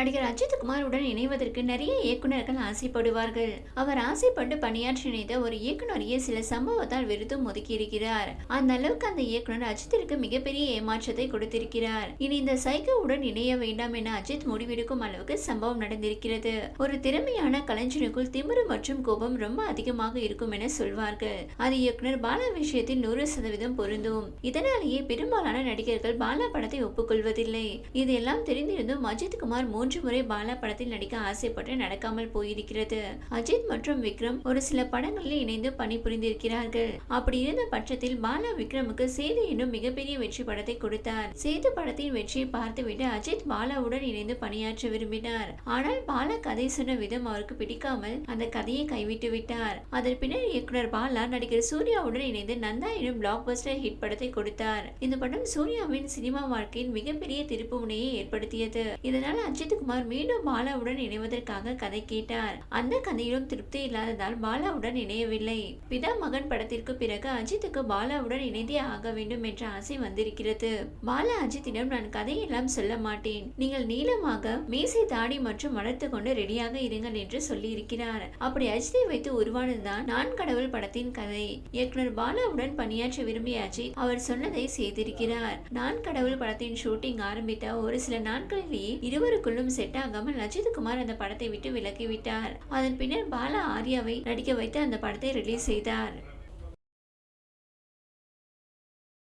நடிகர் அஜித்குமாருடன் இணைவதற்கு நிறைய இயக்குனர்கள் ஆசைப்படுவார்கள். அவர் ஆசைப்பட்டு பணியாற்றி இணைந்த ஒரு இயக்குனரையே சில சம்பவத்தால் வெறுத்தும் ஒதுக்கி இருக்கிறார். அந்த அளவுக்கு அந்த இயக்குனர் அஜித்திற்கு மிகப்பெரிய ஏமாற்றத்தை கொடுத்திருக்கிறார். இனி இந்த சைக்கோவுடன் இணைய வேண்டாம் என அஜித் முடிவெடுக்கும் அளவுக்கு சம்பவம் நடந்திருக்கிறது. ஒரு திறமையான கலைஞனுக்குள் திமிரு மற்றும் கோபம் ரொம்ப அதிகமாக இருக்கும் என சொல்வார்கள். அது இயக்குனர் பாலா விஷயத்தில் நூறு சதவீதம் பொருந்தும். இதனாலேயே பெரும்பாலான நடிகர்கள் பாலா படத்தை ஒப்புக்கொள்வதில்லை. இதெல்லாம் தெரிந்திருந்தும் அஜித் குமார் மூன்று மூன்று முறை பாலா படத்தில் நடிக்க ஆசைப்பட்டு நடக்காமல் போயிருக்கிறது. அஜித் மற்றும் விக்ரம் ஒரு சில படங்களில் இணைந்து பணிபுரிந்திருக்கிறார்கள். அப்படி இருந்த பட்சத்தில் பாலா விக்ரமுக்கு சேது என்னும் மிகப்பெரிய வெற்றி படத்தை கொடுத்தார். சேது படத்தின் வெற்றியை பார்த்துவிட்டு அஜித் பாலாவுடன் இணைந்து பணியாற்ற விரும்பினார். ஆனால் பாலா கதை சொன்ன விதம் அவருக்கு பிடிக்காமல் அந்த கதையை கைவிட்டு விட்டார். அதன் பின்னர் இயக்குனர் பாலா நடிகர் சூர்யாவுடன் இணைந்து நந்தா எனும் பிளாக் பஸ்டர் ஹிட் படத்தை கொடுத்தார். இந்த படம் சூர்யாவின் சினிமா வாழ்க்கையின் மிகப்பெரிய திருப்பு முனையை ஏற்படுத்தியது. இதனால் அஜித் குமார் மீண்டும் பாலாவுடன் இணைவதற்காக கதை கேட்டார். அந்த கதையிலும் திருப்தி இல்லாததால் பாலாவுடன் இணையவில்லை. பிதா மகன் படத்திற்கு பிறகு அஜித்துக்கு பாலாவுடன் இணைந்தே ஆக வேண்டும் என்ற ஆசை வந்திருக்கிறது. பாலா அஜித்திடம் நான் கதையெல்லாம் சொல்ல மாட்டேன். நீங்கள் நீளமாக மீசை தாடி மற்றும் வளர்த்து கொண்டு ரெடியாக இருங்கள் என்று சொல்லி இருக்கிறார் அப்படி அஜித்தை வைத்து உருவானதுதான் நான் கடவுள் படத்தின் கதை. இயக்குனர் பாலாவுடன் பணியாற்ற விரும்பிய அஜித் அவர் சொன்னதை செய்திருக்கிறார். நான் கடவுள் படத்தின் ஷூட்டிங் ஆரம்பித்த ஒரு சில நாட்களிலேயே இருவருக்குள்ளும் செட் ஆகாமல் அஜித்குமார் அந்த படத்தை விட்டு விலகிவிட்டார் அதன் பின்னர் பாலா ஆர்யாவை நடிக்க வைத்து அந்த படத்தை ரிலீஸ் செய்தார்.